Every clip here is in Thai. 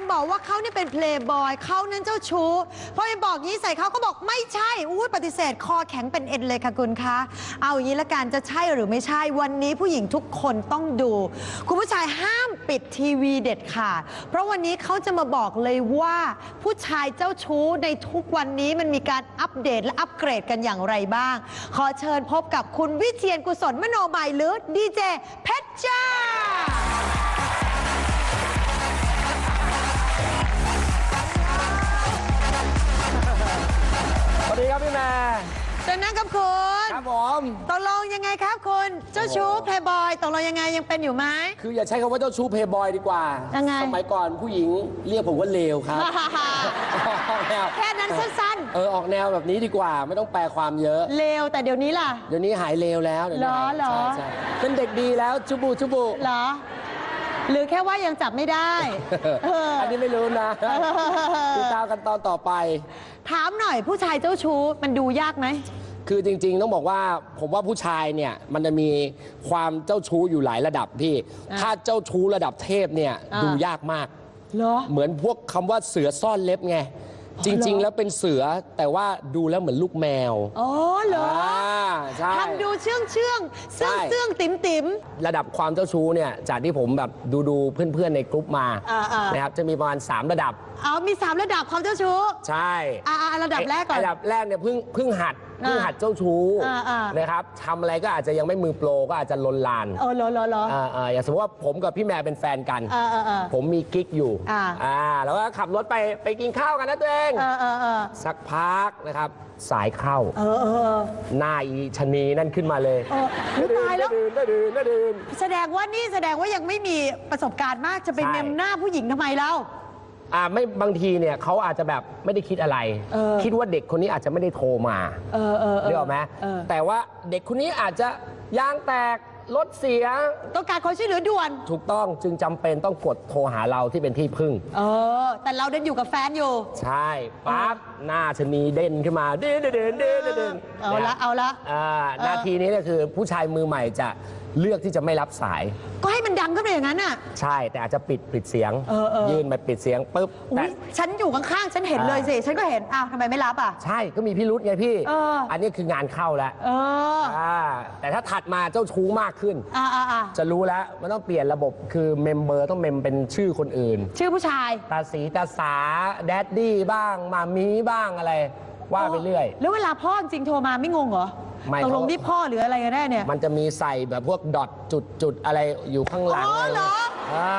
คนบอกว่าเขานี่เป็นเพลย์บอยเขานั้นเจ้าชู้พอไปบอกงี้ใส่เขาก็บอกไม่ใช่อุ้ปฏิเสธ คอแข็งเป็นเอ็นเลยค่ะคุณคะเอาอย่างนี้ละกันจะใช่หรือไม่ใช่วันนี้ผู้หญิงทุกคนต้องดู คุณผู้ชายห้ามปิดทีวีเด็ดขาดเพราะวันนี้เขาจะมาบอกเลยว่า ผู้ชายเจ้าชู้ในทุกวันนี้มันมีการอัปเดตและอัปเกรดกันอย่างไรบ้าง ขอเชิญพบกับคุณวิเชียนกุศลมโนบายหรือดีเจเพชรจ้า ดีครับพี่แม่เชิญนั่งครับคุณครับผม ตกลงยังไงครับคุณ เจ้าชู้เพย์บอยตกลงยังไงยังเป็นอยู่ไหม คืออย่าใช้คำว่าเจ้าชู้เพย์บอยดีกว่า ยังไง สมัยก่อนผู้หญิงเรียกผมว่าเลวครับออกแนวแค่นั้นสั้นเออออกแนวแบบนี้ดีกว่าไม่ต้องแปลความเยอะ ๆเลวแต่เดี๋ยวนี้ล่ะ เดี๋ยวนี้หายเลวแล้วเดี๋ยวนี้ายเหรอเหรอ ใช่ใช่เป็นเด็กดีแล้วจุบุจุบุเหรอ หรือแค่ว่ายังจับไม่ได้เอออันนี้ไม่รู้นะติดตามกันตอนต่อไป ถามหน่อยผู้ชายเจ้าชู้มันดูยากไหม คือจริง ๆ ต้องบอกว่าผมว่าผู้ชายเนี่ยมันจะมีความเจ้าชู้อยู่หลายระดับพี่อะถ้าเจ้าชู้ระดับเทพเนี่ยอะดูยากมาก เหรอ เหมือนพวกคำว่าเสือซ่อนเล็บไง จริง ๆ แล้วเป็นเสือแต่ว่าดูแล้วเหมือนลูกแมวอ๋อเหรอาใช่ ทำดูเชื่องเชื่องเสื่องใช่ เสื่องติ๋มติ๋ม ระดับความเจ้าชู้เนี่ยจากที่ผมแบบดูดูๆเพื่อนๆในกลุ่มมาอ่าๆ นะครับจะมีประมาณ 3 ระดับเอามีสามระดับความเจ้าชู้ใช่อ่าระดับแรกก่อน ระดับแรกเนี่ยเพิ่งเพิ่งหัด อ่าเพิ่งหัดเจ้าชู้อ่าๆนะครับทำอะไรก็อาจจะยังไม่มือโปรก็อาจจะลนลานเออเหรอเหรอเหรออ่าอ่าอย่างสมมติว่าผมกับพี่แม่เป็นแฟนกัน เออเออเออ ผมมีกิ๊กอยู่อ่าแล้วก็ขับรถไปไปกินข้าวกันนะตัวเอง เออเออเออสักพักนะครับ สายเข้า เออเออเออหน้าอีชะนีนั่นขึ้นมาเลยเอออุ๊ยตายแล้ว ดื่นดื่นดื่นแสดงว่านี่แสดงว่ายังไม่มีประสบการณ์มากจะไปใช่ เมมหน้าผู้หญิงทำไมเล่า อ่าไม่บางทีเนี่ยเขาอาจจะแบบไม่ได้คิดอะไร เออ คิดว่าเด็กคนนี้อาจจะไม่ได้โทรมาเออเออเออ เรียกออกไหมเออ แต่ว่าเด็กคนนี้อาจจะยางแตกรถเสีย ต้องการความช่วยเหลือด่วน ถูกต้องจึงจำเป็นต้องกดโทรหาเราที่เป็นที่พึ่ง เออ แต่เราเดินอยู่กับแฟนอยู่ ใช่ปั๊บหน้าชะนีเด่นขึ้นมา เด่นเด่นเด่นเด่นเด่นเอาละเอาละ อ่าเออ นาทีนี้เนี่ยคือผู้ชายมือใหม่จะเลือกที่จะไม่รับสาย ก็ให้มัน ดังขึ้นไปอย่างนั้นน่ะ ใช่แต่อาจจะปิดปิดเสียง เออเออ ยื่นไปปิดเสียงปุ๊บอุ้แต่ยฉันอยู่ข้างๆ ฉันเห็นเลยสิ ฉันก็เห็น อ้าวทำไมไม่รับอะ ใช่ก็มีพิรุษไงพี่ เอออันนี้คืองานเข้าแล้วเอออ่าแต่ถ้าถัดมาเจ้าชู้มากขึ้น อ่าอ่าอ่าจะรู้แล้วมันต้องเปลี่ยนระบบคือเมมเบอร์ต้องเมมเป็นชื่อคนอื่น ชื่อผู้ชายตาสีตาสาแดดดี้บ้างมามีบ้างอะไร ว่าไปเรื่อย แล้วเวลาพ่อจริงๆโทรมาไม่งงเหรอ ไม่ตกลงเขา ที่พ่อหรืออะไรกันแน่เนี่ย มันจะมีใส่แบบพวกดอทจุดจุดอะไรอยู่ข้างหลังอ๋อเหรอ อ่า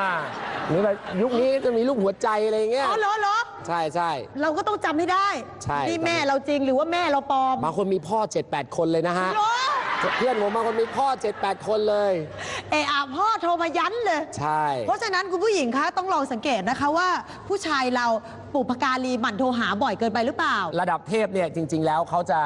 หรือแบบยุคนี้จะมีรูปหัวใจอะไรอย่างเงี้ยอ๋อเหรอเหรอใช่ใช่ เราก็ต้องจำให้ได้ใช่ นี่แม่เราจริงหรือว่าแม่เราปลอมบางคนมีพ่อ 7-8 คนเลยนะฮะ เหรอเพื่อนผมบางคนมีพ่อ 7-8 คนเลย เอออาพ่อโทรมายันเลย ใช่ เพราะฉะนั้นคุณผู้หญิงคะต้องลองสังเกตนะคะว่า ผู้ชายเราปุพการีหมั่นโทรหาบ่อยเกินไปหรือเปล่า ระดับเทพเนี่ยจริง ๆ แล้วเขาจะ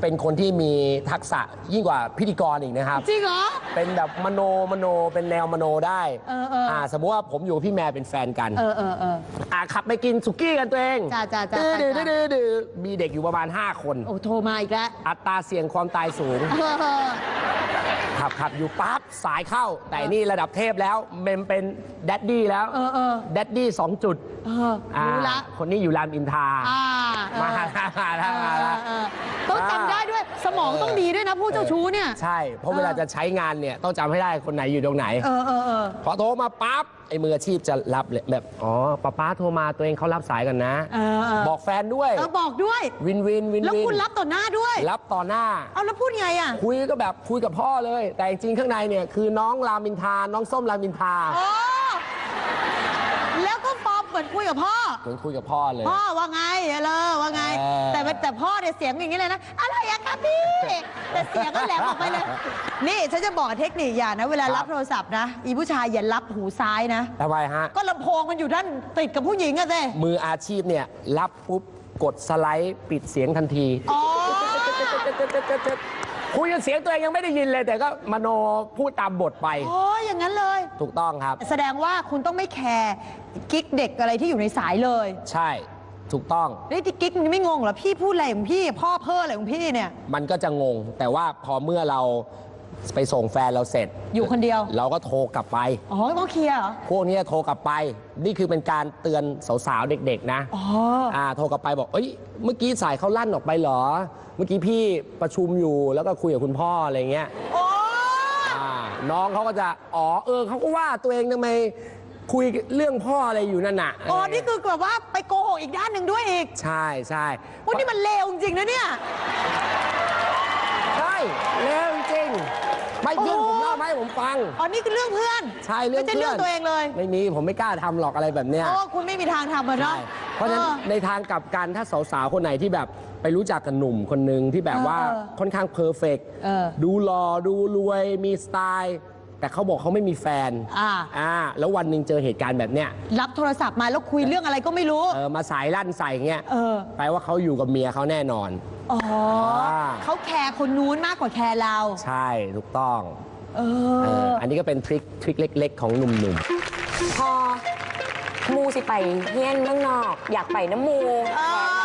เป็นคนที่มีทักษะยิ่งกว่าพิธีกรอีกนะครับ จริงเหรอ เป็นแบบมโนมโนเป็นแนวมโนได้เออเอออ่สมมติว่าผมอยู่กับพี่แม่เป็นแฟนกัน เออเออเออ อ่าขับไปกินสุกี้กันตัวเองจ้าจ้าจ้าดื้อไปดื้อจ้าดื้อดื้อมีเด็กอยู่ประมาณ 5 คน โอ้โทรมาอีกแล้วอัตราเสี่ยงความตายสูง เออ ขับขับอยู่ปั๊บสายเข้า แต่นี่ระดับเทพแล้วเมมเป็นแดดดี้แล้วเออเออ แดดดี้สองจุดเอออ่ารู้ละคนนี้อยู่รามอินทรา อ่าเออ มาแล้วมาแล้วมาแล้วเออเออต้องจำได้ด้วยสมองต้องดีด้วยนะผู้เจ้าชู้เนี่ย ใช่ เพราะเออเวลาจะใช้งานเนี่ยต้องจำให้ได้คนไหนอยู่ตรงไหน เออเออเออ พอโทรมาปั๊บไอ้มืออาชีพจะรับเลยแบบ อ๋อป้าป้าโทรมาตัวเองเขารับสายกันนะ เออเออ บอกแฟนด้วย เออบอกด้วย วินวินวินแล้ววินคุณรับต่อหน้าด้วย รับต่อหน้า เอาแล้วพูดไงอะ คุยก็แบบคุยกับพ่อเลย แต่จริงๆข้างในเนี่ยคือน้องรามินทราน้องส้มรามินทราอ๋อแล้วก็ฟอร์ม เหมือนคุยกับพ่อ เหมือนคุยกับพ่อเลย พ่อว่าไงเออว่าไง เออ แต่แต่พ่อเนี่ยเสียงอย่างนี้เลยนะอะไรอะครับพี่แต่เสียงก็แหลมออกไปเลย นี่ฉันจะบอกเทคนิคอย่างนะเวลารับโทรศัพท์นะอีผู้ชายอย่ารับหูซ้ายนะ ทำไมฮะ ก็ลำโพงมันอยู่ด้านติดกับผู้หญิงอะเต้มืออาชีพเนี่ย รับปุ๊บ กดสไลด์ปิดเสียงทันที อ๋อ คุยกันเสียงตัวเองยังไม่ได้ยินเลยแต่ก็มโนพูดตามบทไปอ๋ออย่างนั้นเลย ถูกต้องครับ แสดงว่าคุณต้องไม่แคร์กิ๊กเด็กอะไรที่อยู่ในสายเลยใช่ถูกต้อง นี่ที่กิ๊กมันไม่งงเหรอพี่พูดอะไรของพี่ พ่อเพ้ออะไรของพี่เนี่ย มันก็จะงง แต่ว่าพอเมื่อเรา ไปส่งแฟนเราเสร็จ อยู่คนเดียว เราก็โทรกลับไป อ๋อต้องเคลียร์เหรอ พวกนี้โทรกลับไป นี่คือเป็นการเตือนสาวๆ เด็กๆ นะอ๋ออ่าโทรกลับไปบอก เอ้ย เมื่อกี้สายเขาลั่นออกไปเหรอ เมื่อกี้พี่ประชุมอยู่แล้วก็คุยกับคุณพ่ออะไรเงี้ย โอ้อ่าน้องเขาก็จะ อ๋อ เออเขาก็ว่าตัวเองทำไมคุยเรื่องพ่ออะไรอยู่นั่นน่ะอ๋อนี่คือแบบว่าไปโกหกอีกด้านหนึ่งด้วยอีกใช่ใช่วันนี้มันเลวจริงๆนะเนี่ย ใช่แล้วจริง ไม่เพื่อนโอ้ผมเล่ามาให้ผมฟัง อ๋อนี่คือเรื่องเพื่อนใช่เรื่องไม่ใช่เรื่องเพื่อนตัวเองเลยไม่มีผมไม่กล้าทำหรอกอะไรแบบเนี้ยโอ้คุณไม่มีทางทำอะเนาะ ใช่เพราะฉะนั้นออในทางกลับกันถ้าสาวๆ คนไหนที่แบบไปรู้จักกับหนุ่มคนหนึ่งที่แบบว่าเออค่อนข้างเพอร์เฟกเออดูหล่อดูรวยมีสไตล์ แต่เขาบอกเขาไม่มีแฟนอ่า อ่าแล้ววันหนึ่งเจอเหตุการณ์แบบเนี้ยรับโทรศัพท์มาแล้วคุยเรื่องอะไรก็ไม่รู้ เออมาสายลั่นใส่เงี้ยเออ แปลว่าเขาอยู่กับเมียเขาแน่นอน อ๋ออ่าเขาแคร์คนนู้นมากกว่าแคร์เรา ใช่ถูกต้องเอเอออ อันนี้ก็เป็นทริคทริคเล็ก ๆ ของหนุ่มพอมูสิไปเฮียนเมืองนอก อยากไปน้ำมูเออ